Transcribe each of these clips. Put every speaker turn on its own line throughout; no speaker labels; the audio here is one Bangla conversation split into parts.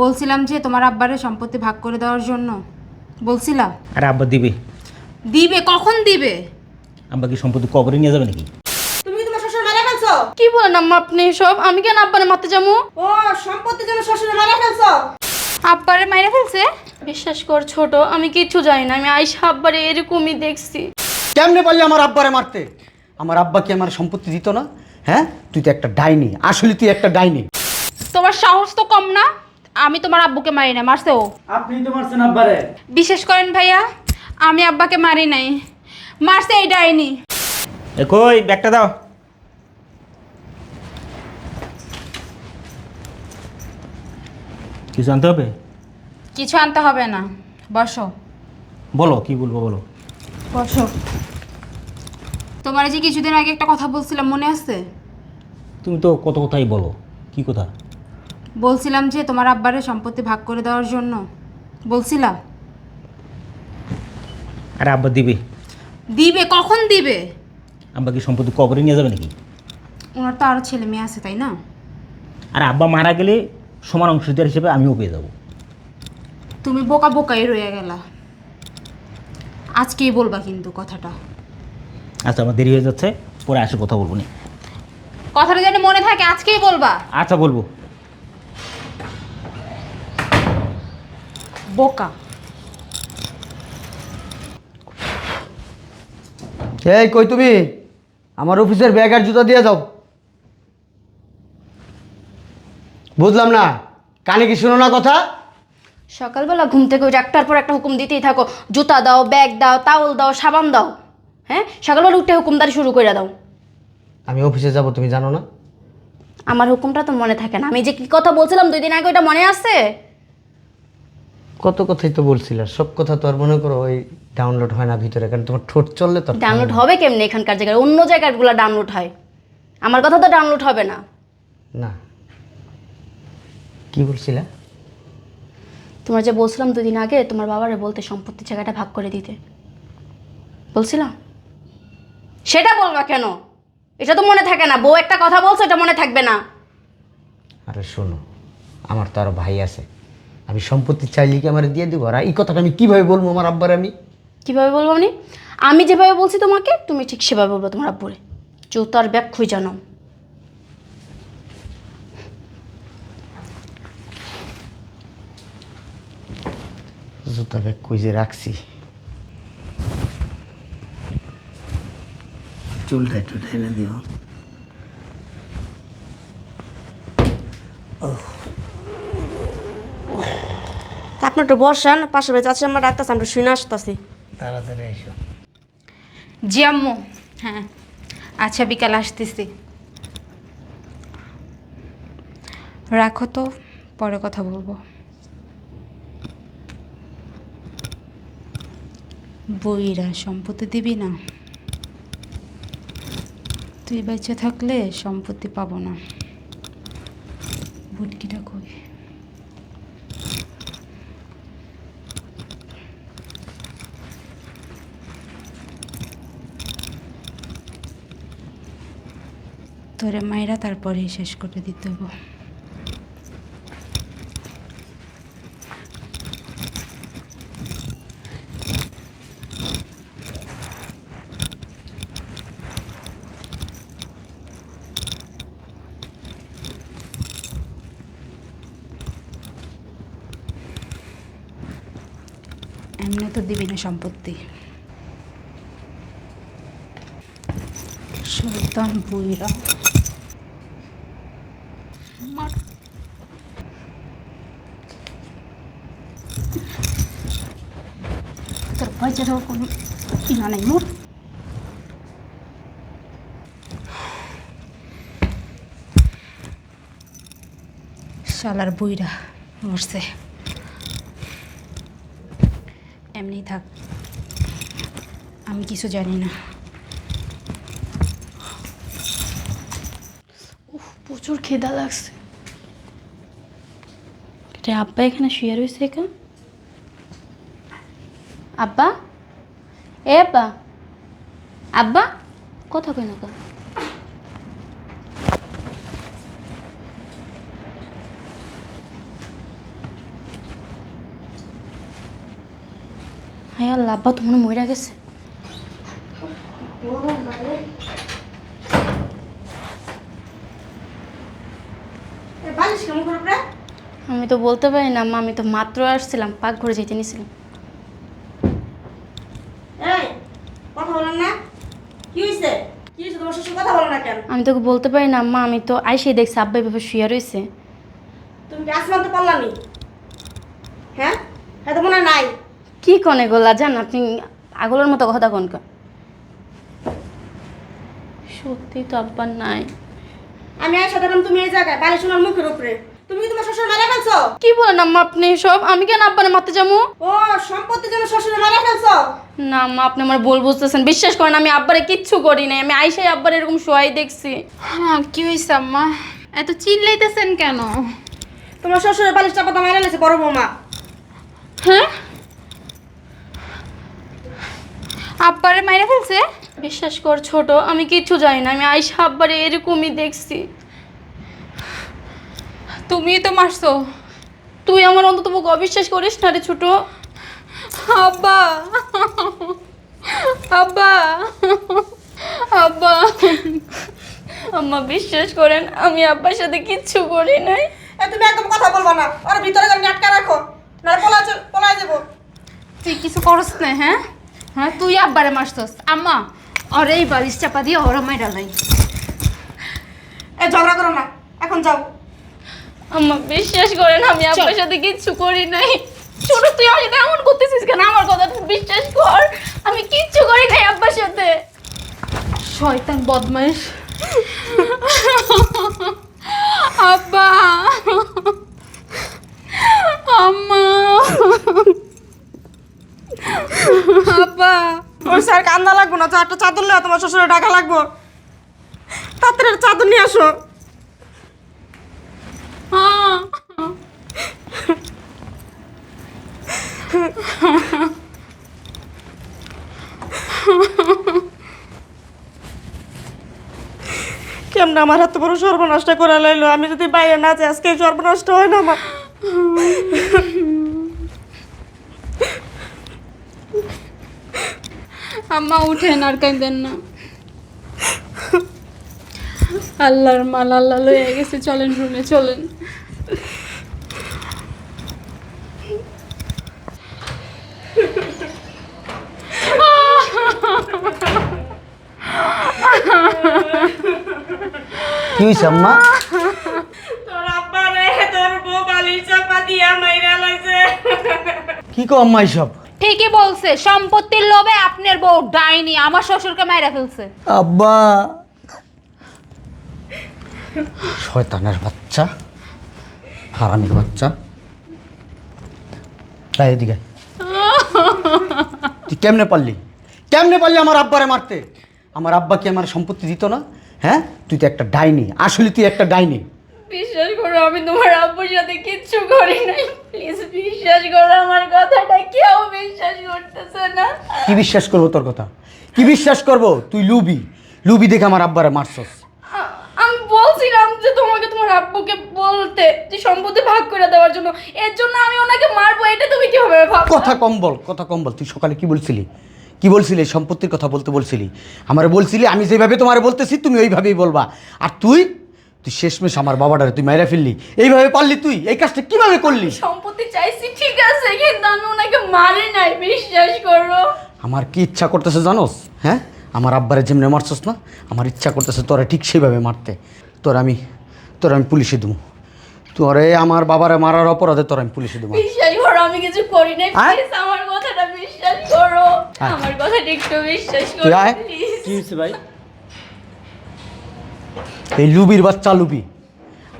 বলছিলাম যে তোমার আব্বারে সম্পত্তি ভাগ করে দেওয়ার জন্য। বলছিলা?
আরে আব্বা দিবে।
দিবে? কখন দিবে?
আব্বা কি সম্পত্তি কবরে নিয়ে যাবে নাকি?
তুমি কি তোমার শ্বশুর মারা ফেলছো?
কি বলেন আম্মা আপনি সব আমি কেন আব্বারে মারতে যাব?
ও সম্পত্তি জন্য শ্বশুরে মারা ফেলছো?
আব্বারে মাইরা ফেলছে? বিশ্বাস কর ছোট আমি কিচ্ছু জানি না আমি আইসা আব্বারে এরকমই দেখছি।
কেমনে পারলি আমার আব্বারে মারতে? আমার আব্বা কি আমার সম্পত্তি দিত না? হ্যাঁ? তুই তো একটা ডাইনি আসলে তুই একটা ডাইনি।
তোমার সাহস তো কম না? আমি তোমার আব্বুকে মারি না মারছে ও।
আপনি তো মারছেন আব্বারে।
বিশেষ করেন ভাইয়া আমি আব্বাকে মারি নাই। মারছে এই ডাইনি
এ কই ব্যাগটা দাও। কিছু আনতে হবে?
কিছু আনতে হবে না। বসো।
বলো কি বলব বলো।
বসো। তোমার যে কিছুদিন আগে একটা কথা বলছিলাম মনে আছে?
তুমি তো কত কথাই বলো কি কথা?
বলছিলাম যে তোমার আব্বারে সম্পত্তি ভাগ করে দেওয়ার জন্য। বলছিলাম
আরে আব্বা দিবে।
দিবে? কখন দিবে?
আব্বা কি সম্পত্তি কবরে নিয়ে যাবে নাকি?
ওনার তো আরও ছেলে মেয়ে আছে তাই না?
আর আব্বা মারা গেলে সমান অংশীদার হিসেবে আমিও পেয়ে যাব।
তুমি বোকা বোকাই রয়ে গেলা। আজকেই বলবা কিন্তু কথাটা।
আচ্ছা আমার দেরি হয়ে যাচ্ছে পরে আসে কথা বলব নি।
কথাটা যেন মনে থাকে আজকেই বলবা।
আচ্ছা বলব।
বোকা।
এই কই তুমি? আমার অফিসের ব্যাগ আর জুতা দিয়ে যাও। বুঝলাম না কানে কি শোনো না কথা?
সকালবেলা ঘুম থেকে ওই একটার পর একটা হুকুম দিতেই থাকো জুতা দাও ব্যাগ দাও তাওল দাও সাবান দাও হ্যাঁ? সকালবেলা উঠে হুকুমদারি শুরু করে দাও।
আমি অফিসে যাব তুমি জানো না।
আমার হুকুমটা তো মনে থাকে না। আমি যে কি কথা বলছিলাম দুই দিন আগে ওটা মনে আছে?
কত কথাই তো বলছিলাম সব কথা তো আর মনে করো ওই ডাউনলোড হয় না ভিতরে কারণ তোমার ঠোঁট চললে তো
ডাউনলোড হবে কেমনি এখানকার জায়গায়? অন্য জায়গাগুলো ডাউনলোড হয়। আমার কথা তো ডাউনলোড হবে না।
না। কি বলছিলা?
তোমার যে বলছিলাম দুদিন আগে তোমার বাবারে বলতে সম্পত্তি জায়গাটা ভাগ করে দিতে। বলছিলাম সেটা বলবা কেন? এটা তো মনে থাকে না। বউ একটা কথা বলছো এটা মনে থাকবে না।
আরে শোনো আমার তো আরও ভাই আছে। আমি সম্পত্তি চাইলে কি আমার দিয়ে দেবো? আর এই কথাটা আমি কীভাবে বলব আমার আব্বার আমি?
কীভাবে বলব আমি আমি যেভাবে বলছি তোমাকে তুমি ঠিক সেভাবে বলব তোমার আব্বুরে। জুতার ব্যাগ খুঁজে জানো
জুতা ব্যাগ খুঁজে রাখছি। চুলটা একটু টেনে দিও।
আপনার একটু বসান পাশে বেঁচে আছে আমরা ডাক্তার আমরা শুনে আসতেছি।
তাড়াতাড়ি এসো।
জি আম্মু। হ্যাঁ। আচ্ছা বিকাল আসতেছি। রাখো তো পরে কথা বলব। বইরা সম্পত্তি দিবি না। তুই বেঁচে থাকলে সম্পত্তি পাবো না। বুটকিটা কই? তোরে মায়েরা তারপরেই শেষ করে দিতে হব। এমনি তো দিবি না সম্পত্তি। সুলতান বুইরা মার দেওয়ার কোনো ইনা নাই মোট শালার বইরা মরছে। এমনি থাক, আমি কিছু জানি না।
প্রচুর খিদা লাগছে। আব্বা এখানে শুয়ে রয়েছে কেন? আব্বা? এ আব্বা আব্বা কথা কই না হ্যাঁ আল্লাহ আব্বা তো মনে মইরা গেছে আমি তো বলতে পারি না আমি তো মাত্র আসছিলাম পাকঘরে যেতে
নিছিলাম। কেন?
আমি তোকে বলতে পারি না মা আমি তো আইসে দেখছি আব্বা এভাবে শুয়ে রয়েছে
তুমি কি আসমান তো পারলামি হ্যাঁ হ্যাঁ? তো মনে নাই।
কি কনে গোলা জান আপনি আগলের মতো কথা কন সত্যি তো আব্বা নাই।
আমি আর সাধারণ তুমি এই জায়গায় বালিশনার মুখের উপরে। তুমি কি তোমার শ্বশুর মারা ফেলছো?
কি বলেন আম্মা আপনি সব আমি কেন আব্বারে মারতে যাব?
ও সম্পত্তি জন্য শ্বশুর মারা ফেলছো?
না আম্মা আপনি আমার বল বুঝতেছেন। বিশ্বাস করেন আমি আব্বারে কিচ্ছু করি নাই। আমি আইসাই আব্বার এরকম শোয়াই দেখছি।
হ্যাঁ কি হয়েছে আম্মা? এত চিল্লাইতেছেন কেন? তোমার শ্বশুরের বালিশ চাপা তো মেরে লেছে বড় বৌমা?
হ্যাঁ?
আব্বারে মাইরে ফেলছে?
বিশ্বাস কর ছোট আমি কিচ্ছু জানি না। আমি আইসা আব্বারে এরকমই দেখছি।
তুমি তো মারছো।
তুই আমার অন্তত অবিশ্বাস করিস না রে ছোট।
আব্বা। আব্বা। আব্বা।
আম্মা বিশ্বাস করেন আমি আব্বার সাথে কিচ্ছু করি নাই।
এ তুমি একদম কথা বলবা না। ওর ভিতরে গান আটকা রাখো। না পলা পলাই যাব। তুই কিছু করস না হ্যাঁ? হ্যাঁ তুই আব্বারে মারছস। আম্মা ওর এই বালিশ চাপা দিয়ে ওরা মাইরা লাই। এ ঝগড়া করো না। এখন যাও।
আম্মা বিশ্বাস করেন আমি আব্বার সাথে কিচ্ছু করি নাই। ছোট তুই আমার সাথে এমন করতেছিস কেন? আমার কথা তুই বিশ্বাস কর। আমি কিচ্ছু করি নাই আব্বার সাথে।
শয়তান বদমাইশ। আব্বা। আম্মা। আব্বা। ওই স্যার কান্দা লাগবো না চারটা চাদর লেও তোমার শ্বশুরের টাকা লাগবো। তাড়াতাড়ি চাদর নিয়ে আসো হ্যাঁ কেমন আমার এত বড় সর্বনাশটা করে লাইলো? আমি যদি বাইরে না যাই, আজকে সর্বনাশটা হয় না আমার? আম্মা, উঠেন আর কাঁদেন না। আল্লাহর মাল আল্লাহ লয়ে গেছে, চলেন রুমে চলেন।
কি আম্মা?
তোর আব্বা রে তোর বউ বালির চাপা দিয়া মাইরা লাইছে।
কি কো আম্মা এইসব?
ঠিকই বলছে সম্পত্তির লোভে আপনার বউ ডাইনি আমার শ্বশুরকে মাইরা ফেলছে।
আব্বা। শয়তানের বাচ্চা হারামির বাচ্চা। তাই এদিকে। তুই কেমনে পারলি? কেমনে পারলি আমার আব্বারে মারতে? আমার আব্বা কি আমার সম্পত্তি দিত না? হ্যাঁ? তুই তো একটা ডাইনি। আসলে তুই একটা ডাইনি।
বিশ্বাস করো আমি তোমার আব্বুর সাথে কিচ্ছু করি নাই। প্লিজ বিশ্বাস করো আমার কথাটা কেউ বিশ্বাস করতেছে না।
কি বিশ্বাস করব তোর কথা? কি বিশ্বাস করব? তুই লুবি। লুবি দেখে আমার আব্বারে মারছস।
আমি বলছিলাম যে তোমাকে তোমার আব্বুকে বলতে যে সম্পত্তি ভাগ করে দেওয়ার জন্য। এর জন্য আমি ওনাকে মারবো এটা তুমি কীভাবে ভাবো
কথা কম বল কথা কম বল। তুই সকালে কি বলছিলি? কি বলছিলি? সম্পত্তির কথা বলতে বলছিলি? আমার বলছিলি আমি যেভাবে তোমার বলতেছি তুমি ওইভাবেই বলবা। আর তুই? তুই শেষমেশ আমার বাবাটারে তুই মাইরা ফেললি। এইভাবে পারলি তুই? এই কাজটা কীভাবে করলি?
সম্পত্তি চাইছি ঠিক আছে কিন্তু আমি ওনাকে মারি নাই বিশ্বাস করো।
আমার কি ইচ্ছা করতেছে জানোস? হ্যাঁ? আমার আব্বারে যেমনি মারছস না আমার ইচ্ছা করতেছে তোরা ঠিক সেইভাবে মারতে। তোর আমি তোর আমি পুলিশে দেবো তোরে আমার বাবারে মারার অপরাধে তোর আমি পুলিশে দেবো
আমি কিছু করি
আয়।
প্লিজ আমার কথাটা বিশ্বাস করো। আমার কথাটা একটু বিশ্বাস করো প্লিজ
কি হয়েছে ভাই?
এই লুবির বাচ্চা লুবি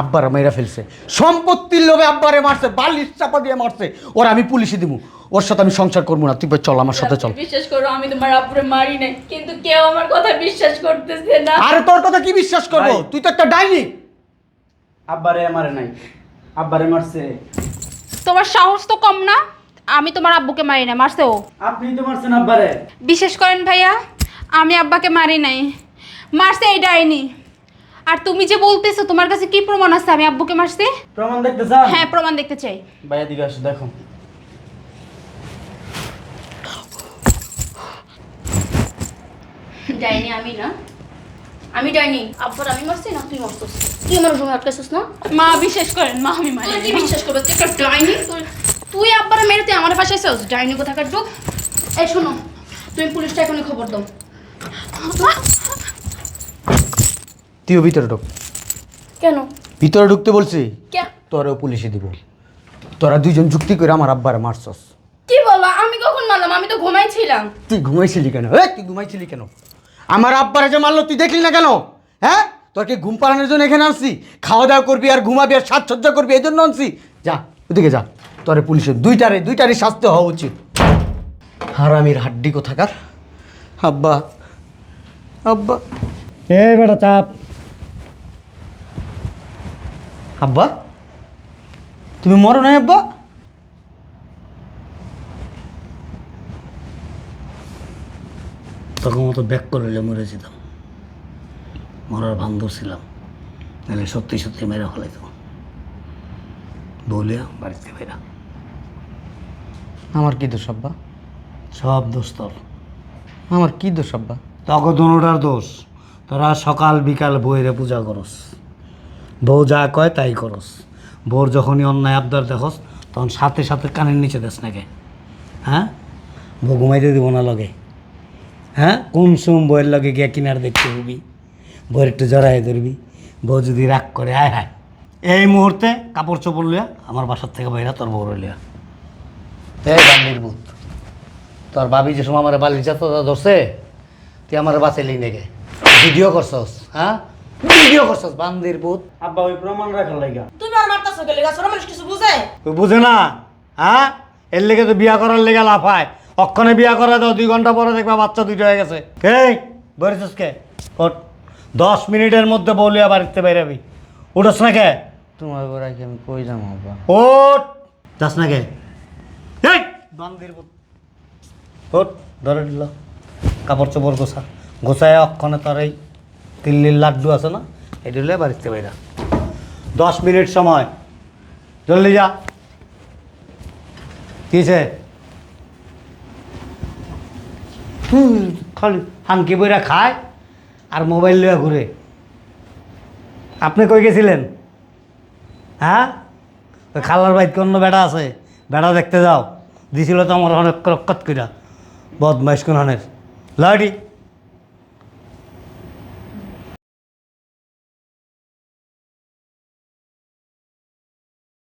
আব্বারা মেয়েরা ফেলছে। সম্পত্তির লোভে আব্বারে মারছে বালিশ চাপা দিয়ে মারছে। ওর আমি পুলিশে দিব ওর সাথে আমি সংসার করব না। তুই চল আমার সাথে চল।
বিশ্বাস করো আমি তোমার আব্বুরে মারি নাই। কিন্তু কেউ আমার কথা বিশ্বাস করতেছে না।
আরে তোর কথা কি বিশ্বাস করব? তুই তো একটা ডাইনি।
আব্বারে মারে নাই। আব্বারে মারছে।
তোমার সাহস তো কম না? আমি তোমার আব্বুকে মারি না মারছে
আপনি তো মারছেন আব্বারে।
বিশেষ করেন ভাইয়া আমি আব্বাকে মারি নাই। মারছে এই ডাইনি। আর তুমি যে বলতেছো তোমার কাছে কি প্রমাণ আছে আমি আব্বুকে মারছি?
প্রমাণ দেখতে চাও
হ্যাঁ প্রমাণ দেখতে চাই।
ভাইয়া দিকে আসো দেখো।
ডাইনি আমি না। আমি ডাইনি। আব্বার আমি মারছি না? তুই মারছিস। তুই আমার রুমে আটকাছিস না?
মা বিশ্বাস করেন মা আমি মারি
তুই কি বিশ্বাস করবে? তুই একটা ডাইনি? তুই- আব্বার মেরে তুই আমার পাশে আছিস? ডাইনি কোথাকার ঢুক এই শোনো তুমি পুলিশটা এখনই খবর দাও।
তুইও ভিতরে ঢুক।
কেন?
ভিতরে ঢুকতে বলছি।
কে?
তোরেও পুলিশে দিব। তোরা দুইজন যুক্তি করে আমার আব্বারে মারছস।
কি বলো? আমি কখন মারলাম? আমি তো ঘুমাইছিলাম।
তুই ঘুমাইছিলি কেন? এই তুই ঘুমাইছিলি কেন? আমার আব্বারে যে মারলো তুই দেখলি না কেন? হ্যাঁ? তোর কি ঘুম পাড়ানোর জন্য এখানে আনছি? খাওয়া দাওয়া করবি আর ঘুমাবি আর সাজসজ্জা করবি এই জন্য আনছি। যা ওদিকে যা। তোরে পুলিশের দুইটারে দুইটারে শাস্তি হওয়া উচিত। হারামির হাড্ডি কোথাকার? আব্বা আব্বা।
এ বেটা চাপ।
আব্বা তুমি মরো নাই আব্বা?
তখন মতো ব্যাক করে মরে যেতাম। মরার ভান ধরছিলাম। নাহলে সত্যি সত্যি মেরা মেরে ফেলাইতাম বলিয়া বাড়িতে বেরা
আমার কি দোষ আব্বা?
সব দোষ তোর।
আমার কি দোষ আব্বা?
তখন দুটার দোষ। তোরা সকাল বিকাল বইরে পূজা করস। বউ যা কয় তাই করস। বউর যখনই অন্যায় আবদার দেখস তখন সাথে সাথে কানের নিচে দেস নাকি? হ্যাঁ? বউ ঘুমাইতে দিব না লগে। হ্যাঁ? কোন সুম বইয়ের লগে গিয়ে কিনার দেখতে হবি? বইয়ের একটু জড়াই ধরবি? বউ যদি রাগ করে আয় হায়। এই মুহূর্তে কাপড় চোপড় লিয়া আমার বাসার থেকে বাইরা তোর বউ লিয়া এই গাম্ভীর বুত তোর ভাবি যে সময় আমার বালির যাত ধরছে তুই আমার বাঁচাইলি নাকি ভিডিও করছস হ্যাঁ? ভিডিও করছস বান্দির পুত
আব্বা ওই প্রমাণ রাখার লাগা
তুমি আর মারতাছো গেলে গাছ মানুষ কিছু বুঝে?
তুই বুঝে না হ্যাঁ? এর লেগে তো বিয়া করার লেগে লাফায়। অক্ষণে বিয়া করা দাও দুই ঘণ্টা পরে দেখবা বাচ্চা দুইটা হয়ে গেছে। এই বেরিয়েছিস কে? ওঠ। দশ মিনিটের মধ্যে বলিয়া বাড়িতে বেরাবি উঠোস না কে?
তোমার বেড়া কি আমি কই যাম আব্বা
ওঠ। যাস না কে? এই বান্দির ওঠ ধরে দিল কাপড় চোপড় গোছা। গোছায় অক্ষণে তোর এই তিল্লির লাড্ডু আছে না? এই হলে বাড়িতে বাইরা দশ মিনিট সময়। জলদি যা। কিসে খালি হাঙ্কি বইরা খায় আর মোবাইল লইয়া ঘুরে। আপনি কই গেছিলেন? হ্যাঁ? খালার বাইক অন্য বেড়া আছে। বেড়া দেখতে যাও। দিছিল তো আমার অনেক রক্ষত কইরা। বদমাইশ কোন লাডি